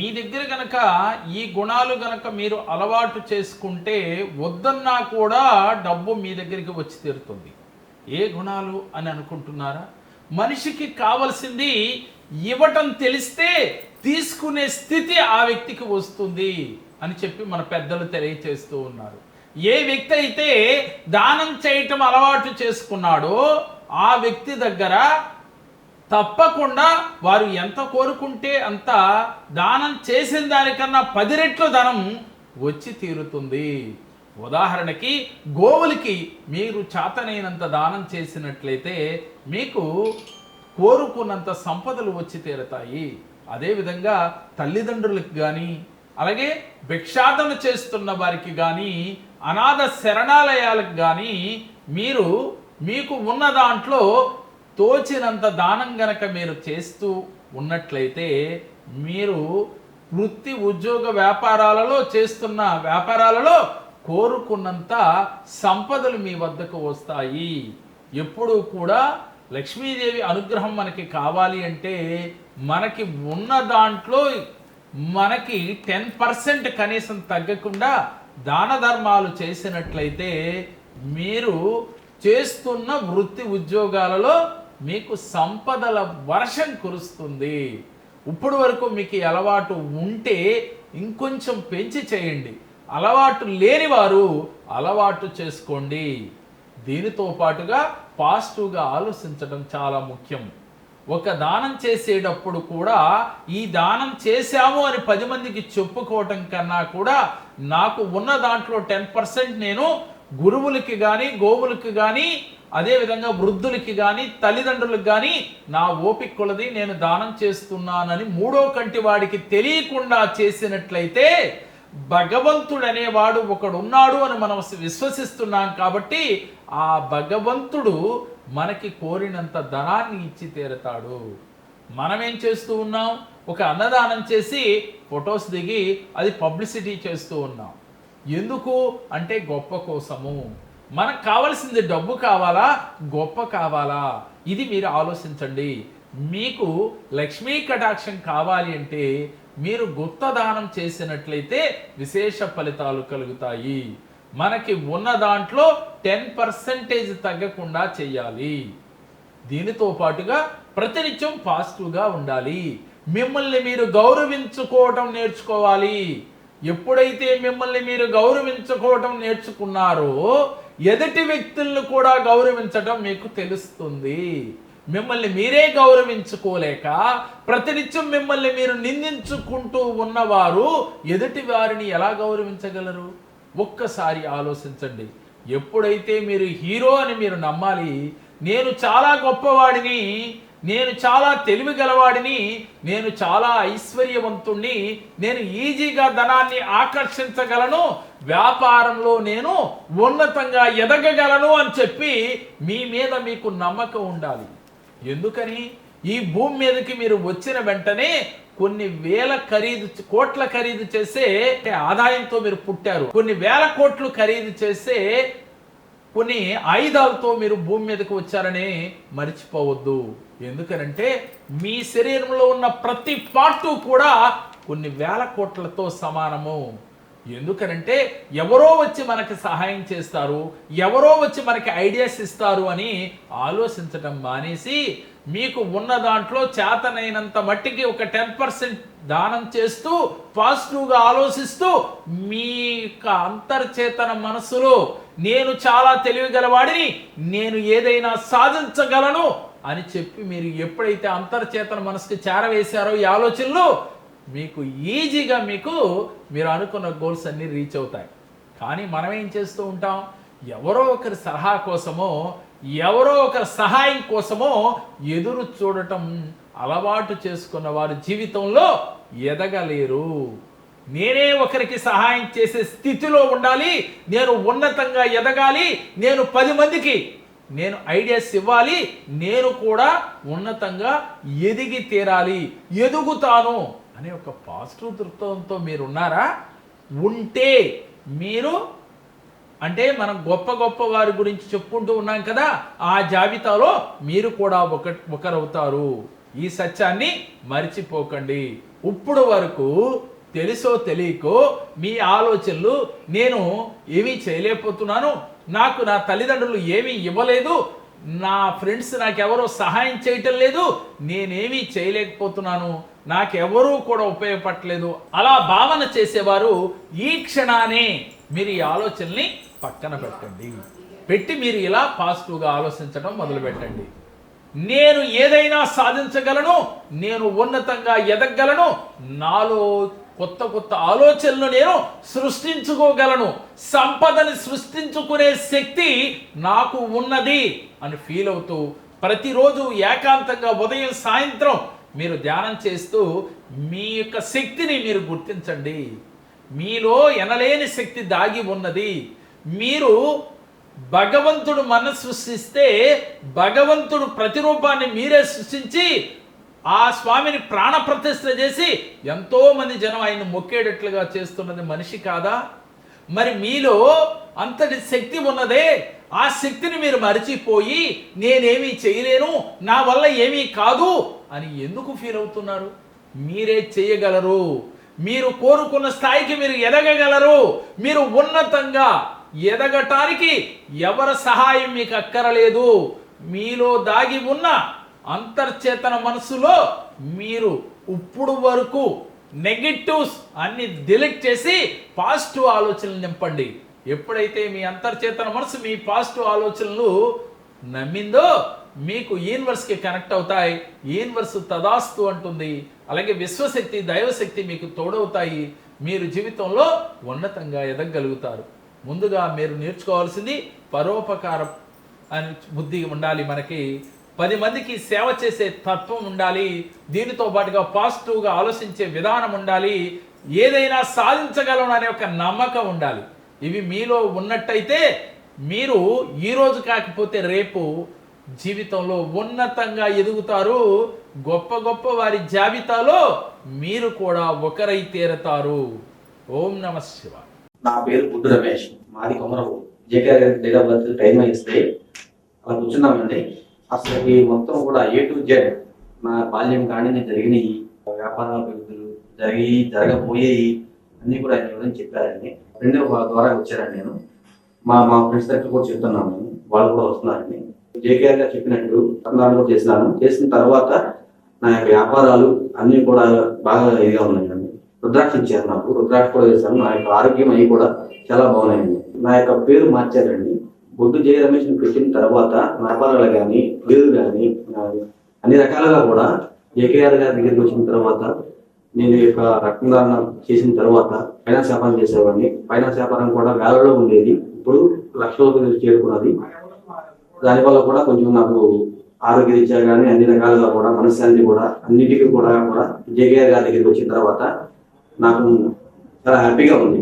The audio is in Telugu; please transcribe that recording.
మీ దగ్గర గనక ఈ గుణాలు గనక మీరు అలవాటు చేసుకుంటే వద్దన్నా కూడా డబ్బు మీ దగ్గరికి వచ్చి తీరుతుంది. ఏ గుణాలు అని అనుకుంటున్నారా? మనిషికి కావలసింది ఇవ్వటం తెలిస్తే తీసుకునే స్థితి ఆ వ్యక్తికి వస్తుంది అని చెప్పి మన పెద్దలు తెలియచేస్తూ ఉన్నారు. ఏ వ్యక్తి అయితే దానం చేయటం అలవాటు చేసుకున్నాడో ఆ వ్యక్తి దగ్గర తప్పకుండా వారు ఎంత కోరుకుంటే అంత దానం చేసిన దానికన్నా పది రెట్లు ధనం వచ్చి తీరుతుంది. ఉదాహరణకి గోవులకి మీరు చేతనైనంత దానం చేసినట్లయితే మీకు కోరుకున్నంత సంపదలు వచ్చి తీరతాయి. అదేవిధంగా తల్లిదండ్రులకు కానీ అలాగే భిక్షాటన చేస్తున్న వారికి కానీ అనాథ శరణాలయాలకు కానీ మీరు మీకు ఉన్న దాంట్లో తోచినంత దానం గనక మీరు చేస్తూ ఉన్నట్లయితే మీరు వృత్తి ఉద్యోగ వ్యాపారాలలో చేస్తున్న వ్యాపారాలలో కోరుకున్నంత సంపదలు మీ వద్దకు వస్తాయి. ఎప్పుడూ కూడా లక్ష్మీదేవి అనుగ్రహం మనకి కావాలి అంటే మనకి ఉన్న దాంట్లో మనకి టెన్ పర్సెంట్ కనీసం తగ్గకుండా దాన ధర్మాలు చేసినట్లయితే మీరు చేస్తున్న వృత్తి ఉద్యోగాలలో మీకు సంపదల వర్షం కురుస్తుంది. ఇప్పుడు వరకు మీకు అలవాటు ఉంటే ఇంకొంచెం పెంచి చేయండి. అలవాటు లేని వారు అలవాటు చేసుకోండి. దీనితో పాటుగా పాజిటివ్గా ఆలోచించడం చాలా ముఖ్యం. ఒక దానం చేసేటప్పుడు కూడా ఈ దానం చేశాము అని పది మందికి చెప్పుకోవటం కన్నా కూడా నాకు ఉన్న దాంట్లో టెన్ పర్సెంట్ నేను గురువులకి కానీ గోవులకి కానీ అదేవిధంగా వృద్ధులకి కానీ తల్లిదండ్రులకు కానీ నా ఓపిక కొలది నేను దానం చేస్తున్నానని మూడో కంటి వాడికి తెలియకుండా చేసినట్లయితే భగవంతుడు అనేవాడు ఒకడున్నాడు అని మనం విశ్వసిస్తున్నాం కాబట్టి ఆ భగవంతుడు మనకి కోరినంత ధనాన్ని ఇచ్చి తీరతాడు. మనమేం చేస్తూ ఉన్నాం? ఒక అన్నదానం చేసి ఫొటోస్ దిగి అది పబ్లిసిటీ చేస్తూ ఉన్నాం. ఎందుకు అంటే గొప్ప కోసము. మనకు కావాల్సింది డబ్బు కావాలా? గొప్ప కావాలా? ఇది మీరు ఆలోచించండి. మీకు లక్ష్మీ కటాక్షం కావాలి అంటే మీరు గుప్త దానం చేసినట్లయితే విశేష ఫలితాలు కలుగుతాయి. మనకి ఉన్న దాంట్లో టెన్ పర్సెంటేజ్ తగ్గకుండా చేయాలి. దీనితో పాటుగా ప్రతినిత్యం పాజిటివ్గా ఉండాలి. మిమ్మల్ని మీరు గౌరవించుకోవటం నేర్చుకోవాలి. ఎప్పుడైతే మిమ్మల్ని మీరు గౌరవించుకోవటం నేర్చుకున్నారో ఎదుటి వ్యక్తులను కూడా గౌరవించటం మీకు తెలుస్తుంది. మిమ్మల్ని మీరే గౌరవించుకోలేక ప్రతినిత్యం మిమ్మల్ని మీరు నిందించుకుంటూ ఉన్నవారు ఎదుటి వారిని ఎలా గౌరవించగలరు? ఒక్కసారి ఆలోచించండి. ఎప్పుడైతే మీరు హీరో అని మీరు నమ్మాలి నేను చాలా గొప్పవాడిని నేను చాలా తెలివి గలవాడిని నేను చాలా ఐశ్వర్యవంతుణ్ణి నేను ఈజీగా ధనాన్ని ఆకర్షించగలను వ్యాపారంలో నేను ఉన్నతంగా ఎదగగలను అని చెప్పి మీ మీద మీకు నమ్మకం ఉండాలి. ఎందుకని? ఈ భూమి మీదకి మీరు వచ్చిన వెంటనే కొన్ని వేల ఖరీదు కోట్ల ఖరీదు చేసే ఆదాయంతో మీరు పుట్టారు. కొన్ని వేల కోట్లు ఖరీదు చేసే కొన్ని ఆయుధాలతో మీరు భూమి మీదకి వచ్చారని మర్చిపోవద్దు. ఎందుకనంటే మీ శరీరంలో ఉన్న ప్రతి పార్టు కూడా కొన్ని వేల కోట్లతో సమానము. ఎందుకనంటే ఎవరో వచ్చి మనకి సహాయం చేస్తారు ఎవరో వచ్చి మనకి ఐడియాస్ ఇస్తారు అని ఆలోచించడం మానేసి మీకు ఉన్న దాంట్లో చేతనైనంత మట్టికి ఒక టెన్ పర్సెంట్ దానం చేస్తూ పాజిటివ్గా ఆలోచిస్తూ మీ యొక్క అంతర్చేతన మనసులో నేను చాలా తెలివిగలవాడిని నేను ఏదైనా సాధించగలను అని చెప్పి మీరు ఎప్పుడైతే అంతర్చేతన మనసుకి చేరవేశారో ఈ ఆలోచనలు మీకు ఈజీగా మీకు మీరు అనుకున్న గోల్స్ అన్నీ రీచ్ అవుతాయి. కానీ మనం ఏం చేస్తూ ఉంటాం? ఎవరో ఒకరి సలహా కోసమో ఎవరో ఒకరి సహాయం కోసమో ఎదురు చూడటం అలవాటు చేసుకున్న వారి జీవితంలో ఎదగలేరు. నేనే ఒకరికి సహాయం చేసే స్థితిలో ఉండాలి నేను ఉన్నతంగా ఎదగాలి నేను పది మందికి నేను ఐడియాస్ ఇవ్వాలి నేను కూడా ఉన్నతంగా ఎదిగి తీరాలి ఎదుగుతాను. అనే ఒక పాజిటివ్ దృక్పథంతో మీరు ఉన్నారా ఉంటే మీరు అంటే మనం గొప్ప గొప్ప వారి గురించి చెప్పుకుంటూ ఉన్నాం కదా ఆ జాబితాలో మీరు కూడా ఒక ఒకరవుతారు. ఈ సత్యాన్ని మర్చిపోకండి. ఇప్పుడు వరకు తెలుసో తెలియకో మీ ఆలోచనలు నేను ఏమీ చేయలేకపోతున్నాను. నాకు నా తల్లిదండ్రులు ఏమీ ఇవ్వలేదు. నా ఫ్రెండ్స్ నాకెవరో సహాయం చేయటం లేదు నేనేమీ చేయలేకపోతున్నాను నాకెవరూ కూడా ఉపయోగపడలేదు అలా భావన చేసేవారు ఈ క్షణానే మీరు ఈ ఆలోచనని పక్కన పెట్టండి. పెట్టి మీరు ఇలా పాజిటివ్గా ఆలోచించడం మొదలు పెట్టండి నేను ఏదైనా సాధించగలను నేను ఉన్నతంగా ఎదగగలను నాలో కొత్త కొత్త ఆలోచనలు నేను సృష్టించుకోగలను. సంపదని సృష్టించుకునే శక్తి నాకు ఉన్నది అని ఫీల్ అవుతూ ప్రతిరోజు ఏకాంతంగా ఉదయం సాయంత్రం మీరు ధ్యానం చేస్తూ మీ యొక్క శక్తిని మీరు గుర్తించండి. మీలో ఎనలేని శక్తి దాగి ఉన్నది. మీరు భగవంతుడు మన సృష్టిస్తే భగవంతుడు ప్రతిరూపాన్ని మీరే సృష్టించి ఆ స్వామిని ప్రాణ ప్రతిష్ఠ చేసి ఎంతోమంది జనం ఆయన మొక్కేటట్లుగా చేస్తున్నది మనిషి కాదా? మరి మీలో అంతటి శక్తి ఉన్నదే ఆ శక్తిని మీరు మరిచిపోయి నేనేమీ చేయలేను నా వల్ల ఏమీ కాదు అని ఎందుకు ఫీల్ అవుతున్నారు? మీరే చేయగలరు. మీరు కోరుకున్న స్థాయికి మీరు ఎదగగలరు. మీరు ఉన్నతంగా ఎదగటానికి ఎవరి సహాయం మీకు అక్కరలేదు. మీలో దాగి ఉన్న అంతర్చేతన మనసులో మీరు ఇప్పుడు వరకు నెగిటివ్స్ అన్ని డిలీట్ చేసి పాజిటివ్ ఆలోచనలు నింపండి. ఎప్పుడైతే మీ అంతర్చేతన మనసు మీ పాజిటివ్ ఆలోచనలు నమ్మిందో మీకు యూనివర్స్కి కనెక్ట్ అవుతాయి. యూనివర్స్ తదాస్తు అంటుంది. అలాగే విశ్వశక్తి దైవశక్తి మీకు తోడవుతాయి. మీరు జీవితంలో ఉన్నతంగా ఎదగగలుగుతారు. ముందుగా మీరు నేర్చుకోవాల్సింది పరోపకారం అని బుద్ధి ఉండాలి మనకి. పది మందికి సేవ చేసే తత్వం ఉండాలి దీనితో పాటుగా పాజిటివ్గా ఆలోచించే విధానం ఉండాలి ఏదైనా సాధించగలను అనే ఒక నమ్మకం ఉండాలి. ఇవి మీలో ఉన్నట్టయితే మీరు ఈ రోజు కాకపోతే రేపు జీవితంలో ఉన్నతంగా ఎదుగుతారు గొప్ప గొప్ప వారి జాబితాలో మీరు కూడా ఒకరై తీరతారు. ఓం నమ శివ. నా పేరు గుడ్డు రమేష్ మాది కొమరవు JK date of birth time ఇస్తే అలా కూర్చున్నామండి అసలు ఈ మొత్తం కూడా ఏ టు జెడ్ నా బాల్యం కాడి జరిగినాయి. వ్యాపార అభివృద్ధులు జరిగి జరగబోయేవి అన్ని కూడా ఆయన వివరించి చెప్పారండి రెండో వాళ్ళ ద్వారా వచ్చారండి నేను. మా మా ఫ్రెండ్స్ దగ్గర కూడా చెప్తున్నాను వాళ్ళు కూడా వస్తున్నారండి. జేకేఆర్ గారు చెప్పినట్టు సంధానం కూడా చేసినాను. చేసిన తర్వాత నా యొక్క వ్యాపారాలు అన్ని కూడా బాగా ఇదిగా ఉన్నాయండి. రుద్రాక్ష ఇచ్చారు నాకు రుద్రాక్ష కూడా చేశాను నా యొక్క ఆరోగ్యం అవి కూడా చాలా బాగున్నాయండి. నా యొక్క పేరు మార్చారండి. బొడ్డు జయ రమేష్ పెట్టిన తర్వాత నరపాలలు వ్యాపారాలు కానీ పేరు కానీ అన్ని రకాలుగా కూడా ఏకేఆర్ గారి దగ్గరికి వచ్చిన తర్వాత నేను ఈ యొక్క రక్తదానం చేసిన తర్వాత ఫైనాన్స్ వ్యాపారం చేసేవాడిని. ఫైనాన్స్ వ్యాపారం కూడా వేలలో ఉండేది. ఇప్పుడు లక్షలకు చేరుకున్నది. దానివల్ల కూడా కొంచెం నాకు ఆరోగ్య రీత్యా కానీ అన్ని రకాలుగా కూడా మనశ్శాంతి కూడా అన్నిటికీ కూడా కూడా జేకేఆర్ గారి దగ్గరికి వచ్చిన తర్వాత నాకు చాలా హ్యాపీగా ఉంది.